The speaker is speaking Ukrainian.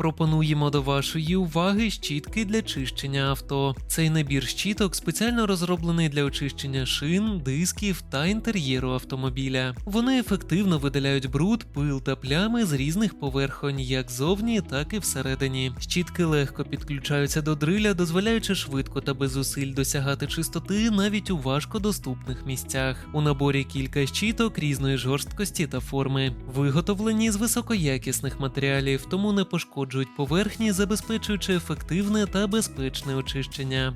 Пропонуємо до вашої уваги щітки для чищення авто. Цей набір щіток спеціально розроблений для очищення шин, дисків та інтер'єру автомобіля. Вони ефективно видаляють бруд, пил та плями з різних поверхонь, як зовні, так і всередині. Щітки легко підключаються до дриля, дозволяючи швидко та без зусиль досягати чистоти навіть у важкодоступних місцях. У наборі кілька щіток різної жорсткості та форми, виготовлені з високоякісних матеріалів, тому не пошкоджують поверхні, забезпечуючи ефективне та безпечне очищення.